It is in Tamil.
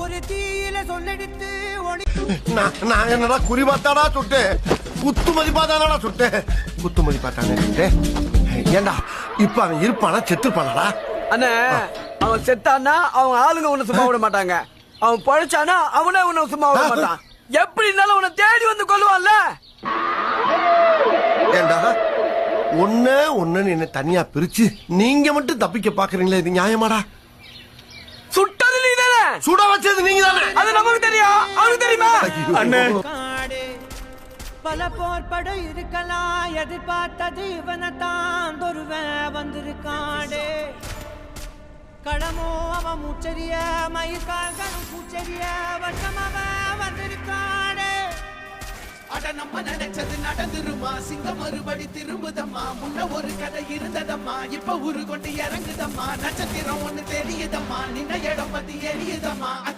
ஒரு தீயில சொல்லெடுத்து ஒளி நான் என்னடா குறி பார்த்தாடா சுட்டேன் குத்து மதிப்பா தானடா சுட்டேன் குத்து மதிப்பா தானே ஏண்டா இப்ப அவன் இருப்பானா செத்துருப்பானாடா? அண்ணே அவன் செத்தான்னா அவங்க ஆளுங்க உன்னை சும்மா விட மாட்டாங்க. அவன் பழைச்சானா அவனே உன்னை சும்மா விட மாட்டான். எப்படி இருந்தாலும் உன்னை தேடி வந்து கொல்லுவான்ல? ஏண்டா ஒண்ணு ஒண்ணுன்னு என்ன தனியா பிரிச்சு நீங்க மட்டும் தப்பிக்க பாக்குறீங்களே இது நியாயமாடா? சுட வச்சது நீங்க தானே அது நமக்கு தெரியும். அவனுக்கு தெரியுமா? அண்ணே. காடு பல போர்படை இருக்கலாம். எதிர்பார்த்தது இவனைத்தான். ஒருவன் வந்திருக்காடே களமோ அவன் மூச்சரிய மயிர்கால்களும் பூச்சரிய வட்டம் அட நம்ம நினைச்சது நடந்துருமா? சிங்கம் மறுபடி திரும்புதம்மா? முன்ன ஒரு கதை இருந்ததம்மா? இப்ப உரு கொண்டு இறங்குதம்மா? நட்சத்திரம் ஒண்ணு தெரியுதம்மா? நின்ன இடம் பத்தி எரியுதம்மா?